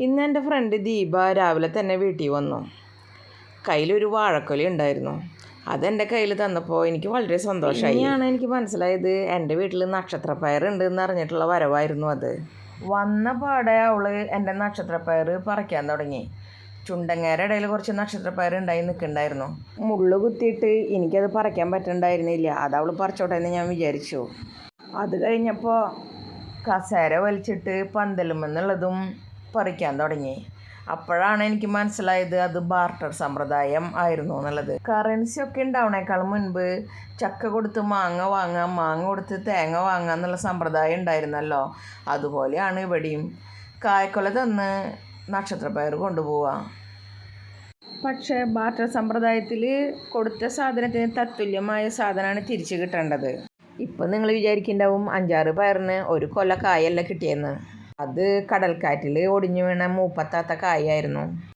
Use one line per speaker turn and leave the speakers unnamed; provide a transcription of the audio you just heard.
ഇന്ന് എന്റെ ഫ്രണ്ട് ദീപ രാവിലെ തന്നെ വീട്ടിൽ വന്നു. കയ്യിലൊരു വാഴക്കൊലി ഉണ്ടായിരുന്നു. അതെന്റെ കയ്യിൽ തന്നപ്പോൾ എനിക്ക് വളരെ സന്തോഷമായി ഇനിയാണ് എനിക്ക് മനസ്സിലായത്. എന്റെ വീട്ടിൽ നക്ഷത്രപ്പയറുണ്ട് എന്ന് അറിഞ്ഞിട്ടുള്ള വരവായിരുന്നു അത്. വന്ന പാടെ അവൾ എന്റെ നക്ഷത്രപ്പയർ പറിക്കാൻ തുടങ്ങി. ചുണ്ടങ്ങേരുടെ ഇടയിൽ കുറച്ച് നക്ഷത്രപ്പയർ ഉണ്ടായി നിൽക്കുന്നുണ്ടായിരുന്നു മുള്ളു കുത്തിയിട്ട് എനിക്കത് പറിക്കാൻ പറ്റുന്നുണ്ടായിരുന്നില്ല അത് അവൾ പറിച്ചോട്ടെ എന്ന് ഞാൻ വിചാരിച്ചു. അത് കഴിഞ്ഞപ്പോൾ കസേര വലിച്ചിട്ട് പന്തലുമെന്നുള്ളതും പറിക്കാൻ തുടങ്ങി. അപ്പോഴാണ് എനിക്ക് മനസ്സിലായത് അത് ബാർട്ടർ സമ്പ്രദായം ആയിരുന്നു എന്നുള്ളത്. കറൻസി ഒക്കെ ഉണ്ടാവണേക്കാൾ മുൻപ് ചക്ക കൊടുത്ത് മാങ്ങ വാങ്ങാം മാങ്ങ കൊടുത്ത് തേങ്ങ വാങ്ങാം എന്നുള്ള സമ്പ്രദായം ഉണ്ടായിരുന്നല്ലോ. അതുപോലെയാണ് ഇവിടെയും. കായ്ക്കൊല തന്ന് നക്ഷത്രപ്പയർ കൊണ്ടുപോവാം. പക്ഷേ ബാർട്ടർ സമ്പ്രദായത്തിൽ കൊടുത്ത സാധനത്തിന് തത്തുല്യമായ സാധനമാണ് തിരിച്ചു കിട്ടേണ്ടത്. ഇപ്പം നിങ്ങൾ വിചാരിക്കുന്നുണ്ടാവും അഞ്ചാറ് പയറിന് ഒരു കൊല കായല്ല കിട്ടിയെന്ന്. അത് കടൽക്കാറ്റിൽ ഒടിഞ്ഞു വീണ മൂപ്പത്താത്ത കായായിരുന്നു